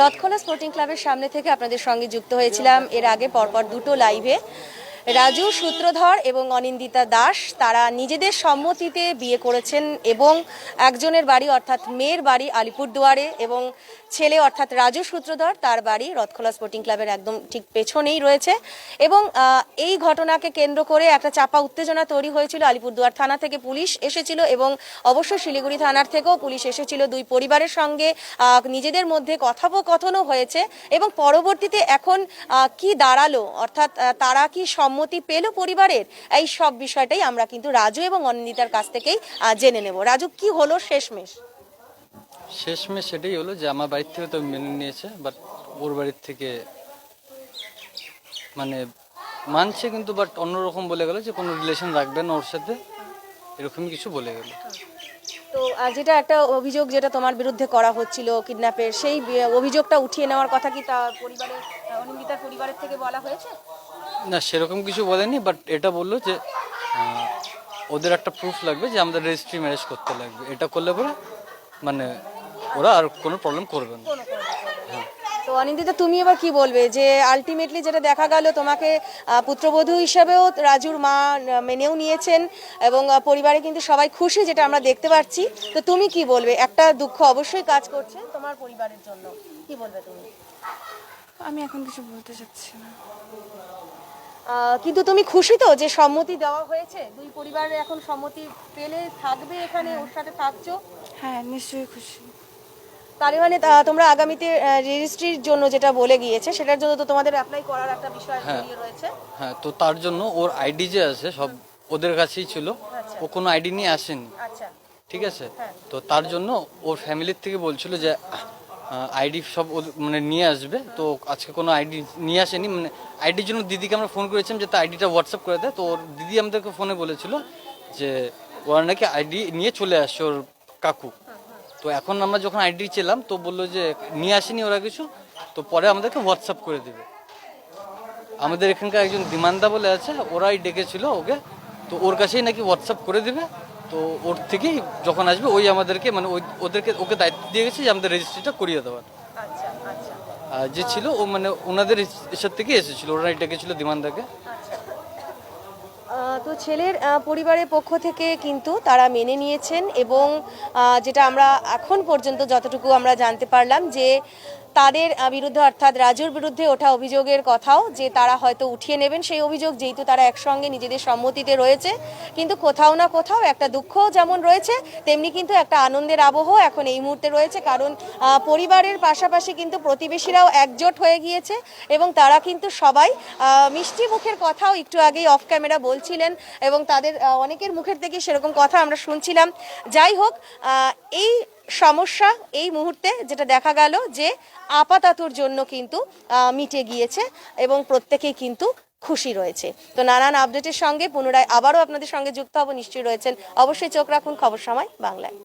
Rathkhola sporting ক্লাবের সামনে থেকে আপনাদের সঙ্গে যুক্ত হয়েছিলাম। এর আগে পরপর দুটো লাইভে রাজু সূত্রধর এবং অনিন্দিতা দাস, তারা নিজেদের সম্মতিতে বিয়ে করেছেন এবং একজনের বাড়ি অর্থাৎ মেয়ের বাড়ি আলিপুরদুয়ারে এবং ছেলে অর্থাৎ রাজু সূত্রধর, তার বাড়ি রথখোলা স্পোর্টিং ক্লাবের একদম ঠিক পেছনেই রয়েছে। এবং এই ঘটনাকে কেন্দ্র করে একটা চাপা উত্তেজনা তৈরি হয়েছিল আলিপুরদুয়ার থানা থেকে পুলিশ এসেছিল এবং অবশ্য শিলিগুড়ি থানার থেকেও পুলিশ এসেছিল। দুই পরিবারের সঙ্গে নিজেদের মধ্যে কথোপকথনও হয়েছে এবং পরবর্তীতে এখন কি দাঁড়াল? অর্থাৎ তারা কি সম্মতি পেল পরিবারের। এই সব বিষয়টাই আমরা কিন্তু রাজু এবং অনিন্দিতার কাছ থেকেই জেনে নেব। রাজু কি হলো শেষমেশ? শেষমেশ সেটাই হলো যে আমার বাড়ির থেকে তো মেনে নিয়েছে বাট ওর বাড়ির থেকে মানে মানছে কিন্তু বাট অন্যরকম বলে গেল যে কোনো রিলেশন রাখবে না ওর সাথে এরকম কিছু বলে গেল। তো যেটা একটা অভিযোগ যেটা তোমার বিরুদ্ধে করা হচ্ছিল কিডন্যাপের সেই অভিযোগটা উঠিয়ে নেওয়ার কথা কি তা পরিবারের অনিন্দিতার পরিবারের থেকে বলা হয়েছে? না সেরকম কিছু বলেনি বাট এটা বলল যে ওদের একটা প্রুফ লাগবে যে আমাদের রেজিস্ট্রি ম্যারেজ করতে লাগবে। এটা করলে পরে মানে ওরা আর কোনো প্রবলেম করবে না। তো অনিন্দিতা তুমি এবার কি বলবে? যে আলটিমেটলি যেটা দেখা গেল তোমাকে পুত্রবধূ হিসেবেও রাজুর মা মেনেও নিয়েছেন এবং পরিবারে কিন্তু সবাই খুশি যেটা আমরা দেখতে পাচ্ছি। তো তুমি কি বলবে? একটা দুঃখ অবশ্যই কাজ করছে তোমার পরিবারের জন্য। কি বলবে তুমি? আমি এখন কিছু বলতে চাচ্ছি না। কিন্তু তুমি খুশি তো যে সম্মতি দেওয়া হয়েছে? দুই পরিবারে এখন সম্মতি পেলে থাকবে এখানে ওর সাথে থাকছো? হ্যাঁ নিশ্চয়ই খুশি। তার মানে তোমরা আগামীতে রেজিস্ট্রির জন্য যেটা বলে গিয়েছে সেটার জন্য তো তোমাদের অ্যাপ্লাই করার একটা বিষয় রয়েছে। হ্যাঁ তো তার জন্য ওর আইডি যে আছে সব ওদের কাছেই ছিল। ও কোনো আইডি নিয়ে আসেনি। আচ্ছা। ঠিক আছে? তো তার জন্য ওর ফ্যামিলির থেকে বলছিল যে আইডি সব মানে নিয়ে আসবে। তো আজকে কোনো আইডি নিয়ে আসেনি। মানে আইডির জন্য দিদিকে আমরা ফোন করেছিলাম যে তার আইডিটা হোয়াটসঅ্যাপ করে দেয় তো ওর দিদি আমাদেরকে ফোনে বলেছিল যে ওরা নাকি আইডি নিয়ে চলে আসছে ওর কাকু। তো এখন আমরা যখন আইডি ছিলাম তো বলল যে নিয়ে আসেনি ওরা কিছু তো পরে আমাদেরকে হোয়াটসঅ্যাপ করে দেবে। আমাদের এখানকার একজন দিমান্দা বলে আছে ওরাই ডেকেছিল ওকে তো ওর কাছেই নাকি হোয়াটসঅ্যাপ করে দেবে। তো ওর থেকেই যখন আসবে ওই আমাদেরকে মানে ওই ওদেরকে ওকে দায়িত্ব দিয়ে গেছে যে আমাদের রেজিস্ট্রিটা করিয়ে দেওয়ার। আচ্ছা আচ্ছা। আর যে ছিল ও মানে ওনাদের এসব থেকে এসেছিল ওরাই ডেকেছিল দিমান্দাকে। আহ, তো ছেলের পরিবারের পক্ষ থেকে কিন্তু তারা মেনে নিয়েছেন এবং যেটা আমরা এখন পর্যন্ত যতটুকু আমরা জানতে পারলাম যে তাদের বিরুদ্ধে, অর্থাৎ রাজুর বিরুদ্ধে ওঠা অভিযোগের কথাও যে তারা হয়তো উঠিয়ে নেবেন সেই অভিযোগ, যেহেতু তারা একসঙ্গে নিজেদের সম্মতিতে রয়েছে। কিন্তু কোথাও না কোথাও একটা দুঃখও যেমন রয়েছে, তেমনি কিন্তু একটা আনন্দের আবহ এখন এই মুহূর্তে রয়েছে। কারণ পরিবারের পাশাপাশি কিন্তু প্রতিবেশীরাও একজোট হয়ে গিয়েছে এবং তারা কিন্তু সবাই মিষ্টি মুখের কথাও একটু আগেই অফ ক্যামেরা বলছিলেন এবং তাদের অনেকের মুখের থেকে সেরকম কথা আমরা শুনছিলাম। যাই হোক এই সমস্যা এই মুহূর্তে যেটা দেখা গেল যে আপাতাতুর জন্য কিন্তু মিটে গিয়েছে এবং প্রত্যেকেই কিন্তু খুশি রয়েছে। তো নানান আপডেটের সঙ্গে পুনরায় আবারও আপনাদের সঙ্গে যুক্ত হব, নিশ্চয়ই রয়েছেন। অবশ্যই চোখ রাখুন খবর সময় বাংলায়।